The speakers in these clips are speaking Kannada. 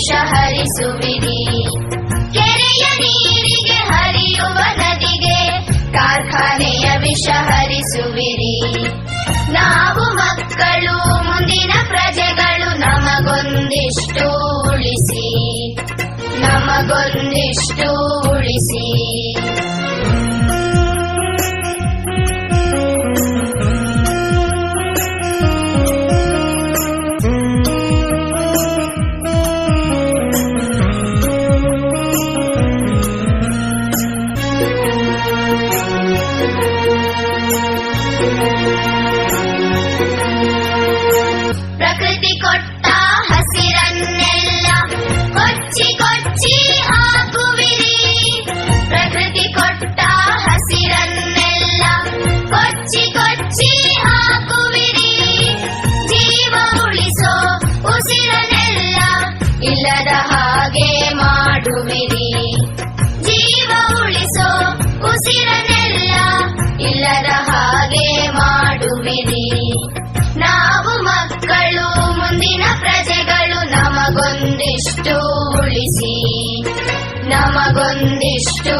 ಹರ್ಷ ಹರಿಸುವಿರಿ ಕೆರೆಯ ನೀರಿಗೆ ಹರಿಯುವ ನದಿಗೆ ಕಾರ್ಖಾನೆಯ ವಿಷ ಹರಿಸುವಿರಿ. ನಾವು ಮಕ್ಕಳು, ಮುಂದಿನ ಪ್ರಜೆಗಳು ನಮಗೊಂದಿಷ್ಟು ಉಳಿಸಿ ನಮಗೊಂದಿಷ್ಟು ಕೊಡುವಿರಿ ಜೀವ ಉಳಿಸೋ ಉಸಿರನೆಲ್ಲ ಇಲ್ಲದ ಹಾಗೆ ಮಾಡುವಿರಿ ನಾವು ಮಕ್ಕಳು ಮುಂದಿನ ಪ್ರಜೆಗಳು ನಮಗೊಂದಿಷ್ಟು ಉಳಿಸಿ. ನಮಗೊಂದಿಷ್ಟು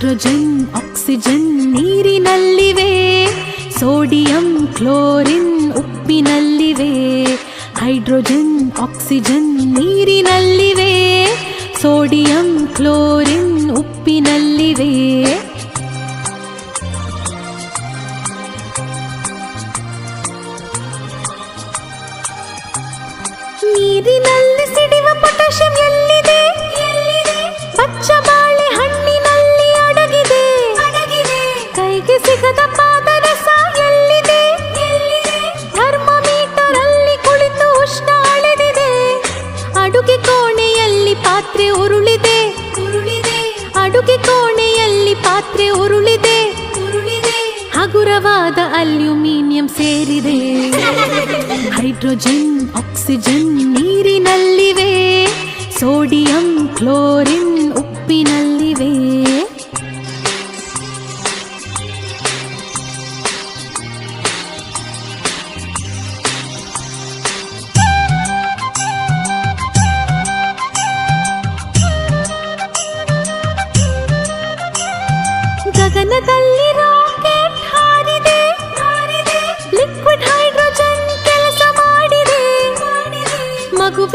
ಹೈಡ್ರೋಜನ್ ಆಕ್ಸಿಜನ್ ನೀರಿನಲ್ಲಿವೆ ಸೋಡಿಯಂ ಕ್ಲೋರಿನ್ ಉಪ್ಪಿನಲ್ಲಿವೆ ಹೈಡ್ರೋಜನ್ ಆಕ್ಸಿಜನ್ ನೀರಿನಲ್ಲಿವೆ ಸೋಡಿಯಂ ಕ್ಲೋರಿನ್ ಉಪ್ಪಿನಲ್ಲಿವೆ ನೀರಿನಲ್ಲಿ ಸಿಡಿವ ಪೊಟ್ಯಾಷಿಯಂ ಎಲ್ಲಿ ತ್ರಿವಿಧದ ಪಾದರ ಎಲ್ಲಿದೆ? ಥರ್ಮಮೀಟರ್ ಕುಳಿತು ಉಷ್ಣ ಅಳೆದಿದೆ. ಅಡುಗೆ ಕೋಣೆಯಲ್ಲಿ ಪಾತ್ರೆ ಉರುಳಿದೆ. ಉರುಳಿದೆ ಅಡುಗೆ ಕೋಣೆಯಲ್ಲಿ ಪಾತ್ರೆ ಉರುಳಿದೆ ಉರುಳಿದೆ. ಹಗುರವಾದ ಅಲ್ಯೂಮಿನಿಯಂ ಸೇರಿದೆ. ಹೈಡ್ರೋಜನ್, ಆಕ್ಸಿಜನ್ ನೀರಿನಲ್ಲಿವೆ. ಸೋಡಿಯಂ, ಕ್ಲೋರಿನ್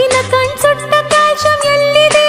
ಕಪ್ಪಿನ ಕಣ್ಸುಟ್ಟ ಕಾಶಂ ಎಲ್ಲಿದೆ